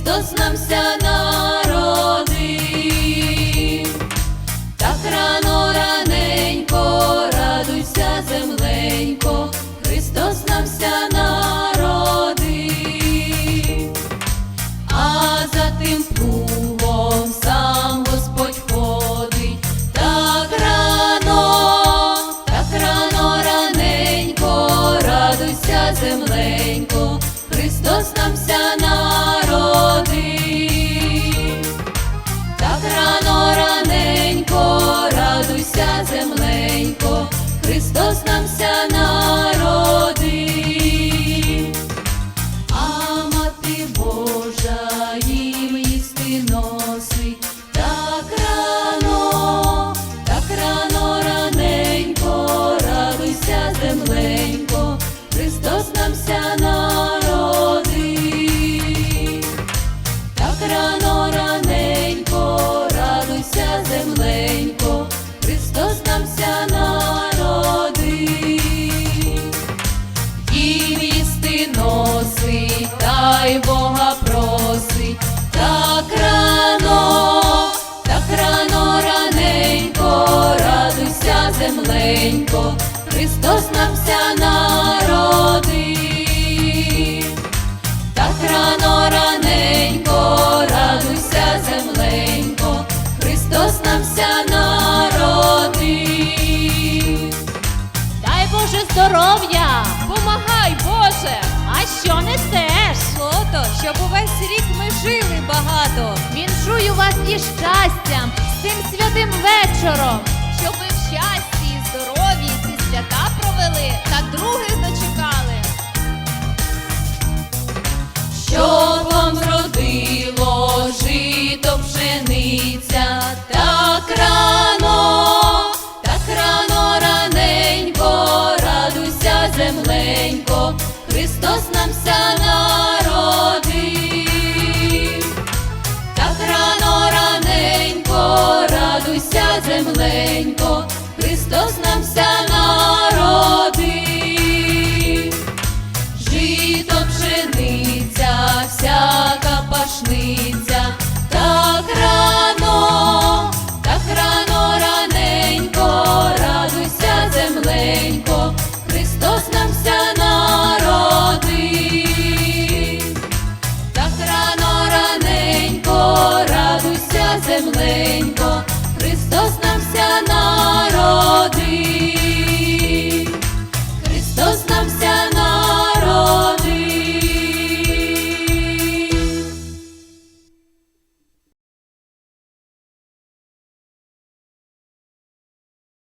Христос нам ся народив. Так рано раненько, радуйся, земленько, Христос нам ся народив. А за тим плугом сам Господь ходить, так рано, так рано раненько, радуйся, земленько, Христос нам та й Бога просить, так рано, так рано раненько, радуйся, земленько, Христос нам ся народив. Так рано раненько, радуйся, земленько, Христос нам ся народив. Дай Боже здоров'я! Помагай, Боже! А що несеш? Злото, щоб увесь рік ми жили багато, Віншую вас із щастям, з цим святим вечором, щоб ви в щасті і здоров'ї ці свята провели та других дочекали. Щоб вам вродило жито пшениця, так рано, так рано раненько, радуйся, земленько, Христос нам ся земленько, Христос нам вся народив.